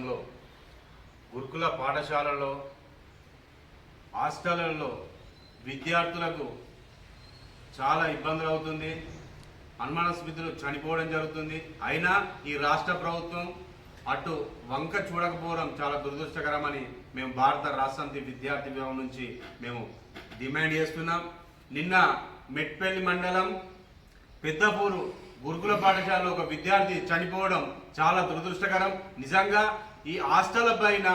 కాలంలో గురుకుల పాఠశాలలో హాస్టళ్ళలో విద్యార్థులకు చాలా ఇబ్బందులు అవుతుంది అనుమానాస్పదులు చనిపోవడం జరుగుతుంది. అయినా ఈ రాష్ట్ర ప్రభుత్వం అటు వంక చూడకపోవడం చాలా దురదృష్టకరమని మేము భారత రాష్ట్రాంతి విద్యార్థి విభాగం నుంచి మేము డిమాండ్ చేస్తున్నాం. నిన్న మెట్పల్లి మండలం పెద్దపూరు గురుకుల పాఠశాలలో ఒక విద్యార్థి చనిపోవడం చాలా దురదృష్టకరం. నిజంగా ఈ హాస్టల్ పైన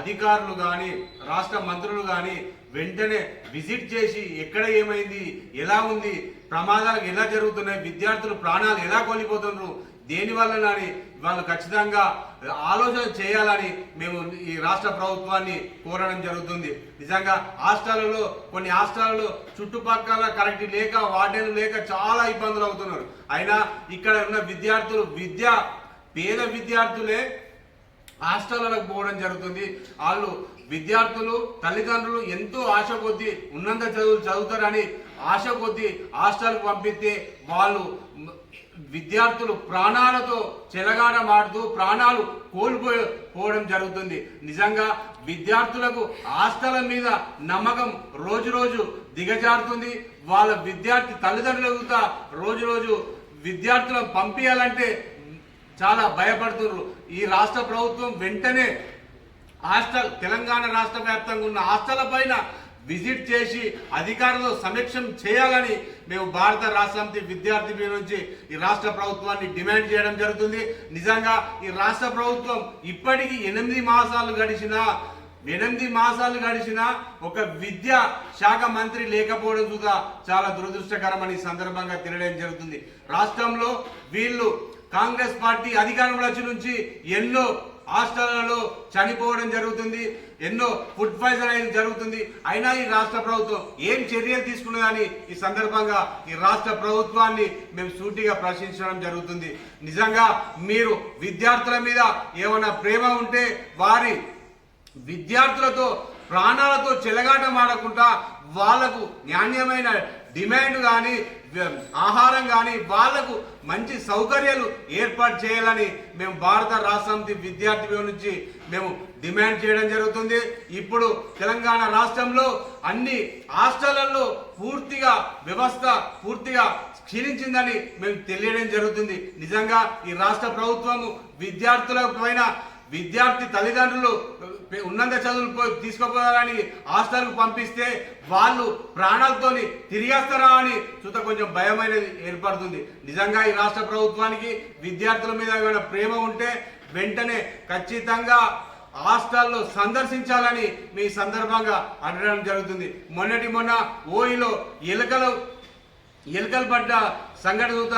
అధికారులు కానీ రాష్ట్ర మంత్రులు కానీ వెంటనే విజిట్ చేసి ఎక్కడ ఏమైంది ఎలా ఉంది ప్రమాదాలు ఎలా జరుగుతున్నాయి విద్యార్థులు ప్రాణాలు ఎలా కోల్పోతున్నారు దేని అని వాళ్ళు ఖచ్చితంగా ఆలోచన చేయాలని మేము ఈ రాష్ట్ర ప్రభుత్వాన్ని కోరడం జరుగుతుంది. నిజంగా హాస్టళ్ళలో కొన్ని హాస్టళ్ళలో చుట్టుపక్కల కరెక్ట్ లేక వార్డెన్ లేక చాలా ఇబ్బందులు అవుతున్నారు. అయినా ఇక్కడ ఉన్న విద్యార్థులు విద్య పేద విద్యార్థులే హాస్టళ్ళకు పోవడం జరుగుతుంది. వాళ్ళు విద్యార్థులు తల్లిదండ్రులు ఎంతో ఆశ కొద్దీ ఉన్నంత చదువులు చదువుతారని ఆశ కొద్దీ హాస్టల్కి పంపిస్తే వాళ్ళు విద్యార్థులు ప్రాణాలతో చెలగాటమాడుతూ ప్రాణాలు కోల్పోయి పోవడం జరుగుతుంది. నిజంగా విద్యార్థులకు హాస్టల్ మీద నమ్మకం రోజు రోజు దిగజారుతుంది. వాళ్ళ విద్యార్థి తల్లిదండ్రులకు రోజు రోజు విద్యార్థులను పంపించాలంటే చాలా భయపడుతున్నారు. ఈ రాష్ట్ర ప్రభుత్వం వెంటనే హాస్టల్ తెలంగాణ రాష్ట్ర వ్యాప్తంగా ఉన్న హాస్టల్ పైన విజిట్ చేసి అధికారులతో సమీక్షం చేయాలని మేము భారత రాష్ట్రాంతి విద్యార్థి మీ నుంచి ఈ రాష్ట్ర ప్రభుత్వాన్ని డిమాండ్ చేయడం జరుగుతుంది. నిజంగా ఈ రాష్ట్ర ప్రభుత్వం ఇప్పటికీ ఎనిమిది మాసాలు గడిచినా ఎనిమిది మాసాలు గడిచిన ఒక విద్యా శాఖ మంత్రి లేకపోవడం కూడా చాలా దురదృష్టకరమని సందర్భంగా తెలియడం జరుగుతుంది. రాష్ట్రంలో వీళ్ళు కాంగ్రెస్ పార్టీ అధికారంలో వచ్చి నుంచి ఎన్నో హాస్టళ్ళలో చనిపోవడం జరుగుతుంది ఎన్నో ఫుడ్ పాయిజన్ అనేది జరుగుతుంది. అయినా ఈ రాష్ట్ర ప్రభుత్వం ఏం చర్యలు తీసుకున్నదని ఈ సందర్భంగా ఈ రాష్ట్ర ప్రభుత్వాన్ని మేము సూటిగా ప్రశ్నించడం జరుగుతుంది. నిజంగా మీరు విద్యార్థుల మీద ఏమైనా ప్రేమ ఉంటే వారి విద్యార్థులతో ప్రాణాలతో చెలగాటం ఆడకుండా వాళ్ళకు నాణ్యమైన డిమాండ్ కానీ ఆహారం కానీ వాళ్ళకు మంచి సౌకర్యాలు ఏర్పాటు చేయాలని మేము భారత రాష్ట్రాంతి విద్యార్థి నుంచి మేము డిమాండ్ చేయడం జరుగుతుంది. ఇప్పుడు తెలంగాణ రాష్ట్రంలో అన్ని హాస్టళ్ళలో పూర్తిగా వ్యవస్థ పూర్తిగా క్షీణించిందని మేము తెలియడం జరుగుతుంది. నిజంగా ఈ రాష్ట్ర ప్రభుత్వము విద్యార్థుల పైన విద్యార్థి తల్లిదండ్రులు ఉన్నత చదువులు పో- తీసుకుపోవాలని హాస్టల్కు పంపిస్తే వాళ్ళు ప్రాణాలతోని తిరిగేస్తారా అని చూత కొంచెం భయం అనేది ఏర్పడుతుంది. నిజంగా ఈ రాష్ట్ర ప్రభుత్వానికి విద్యార్థుల మీద ఏమైనా ప్రేమ ఉంటే వెంటనే ఖచ్చితంగా హాస్టల్లో సందర్శించాలని మీ సందర్భంగా అడగడం జరుగుతుంది. మొన్నటి మొన్న ఓయిలో ఎలుకలు ఎలుకలు పడ్డ సంఘటన చూత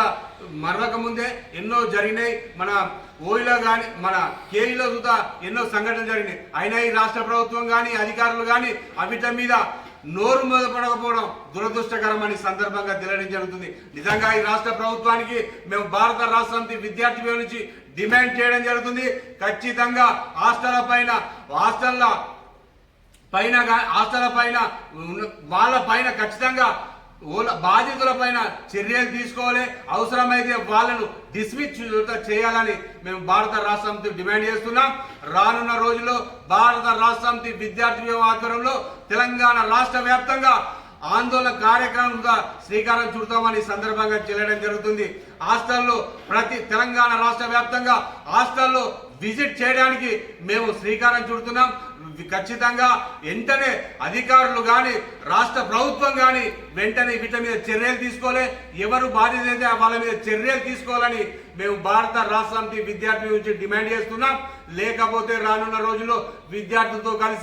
మరవక ముందే ఎన్నో జరిగినాయి. మన ఓయిలో కానీ మన కేఈలో చూత ఎన్నో సంఘటనలు జరిగినాయి. అయినా ఈ రాష్ట్ర ప్రభుత్వం కానీ అధికారులు కానీ అవిట మీద నోరు మొదపడకపోవడం దురదృష్టకరమని సందర్భంగా తెలియడం జరుగుతుంది. నిజంగా ఈ రాష్ట్ర ప్రభుత్వానికి మేము భారత రాష్ట్రానికి విద్యార్థి నుంచి డిమాండ్ చేయడం జరుగుతుంది. ఖచ్చితంగా హాస్టల్ పైన హాస్టల్ల పైన హాస్టల్ పైన వాళ్ళ పైన ఖచ్చితంగా బాధితుల పైన చర్యలు తీసుకోవాలి. అవసరమైతే వాళ్ళను డిస్మిస్ చేయాలని మేము భారత రాష్ట్ర సమితి డిమాండ్ చేస్తున్నాం. రానున్న రోజుల్లో భారత రాష్ట్ర సమితి విద్యార్థి ఆధ్వర్యంలో తెలంగాణ రాష్ట్ర వ్యాప్తంగా ఆందోళన కార్యక్రమంగా శ్రీకారం చుడతామని సందర్భంగా చెల్లడం జరుగుతుంది. హాస్టల్లో ప్రతి తెలంగాణ రాష్ట్ర వ్యాప్తంగా హాస్టల్లో విజిట్ చేయడానికి మేము శ్రీకారం చుడుతున్నాం. ఖచ్చితంగా వెంటనే అధికారులు కానీ రాష్ట్ర ప్రభుత్వం కానీ వెంటనే వీటి మీద చర్యలు తీసుకోలే. ఎవరు బాధ్యత అయితే వాళ్ళ మీద చర్యలు తీసుకోవాలని మేము భారత రాష్ట్రానికి సమితి విద్యార్థి నుంచి డిమాండ్ చేస్తున్నాం. లేకపోతే రానున్న రోజుల్లో విద్యార్థులతో కలిసి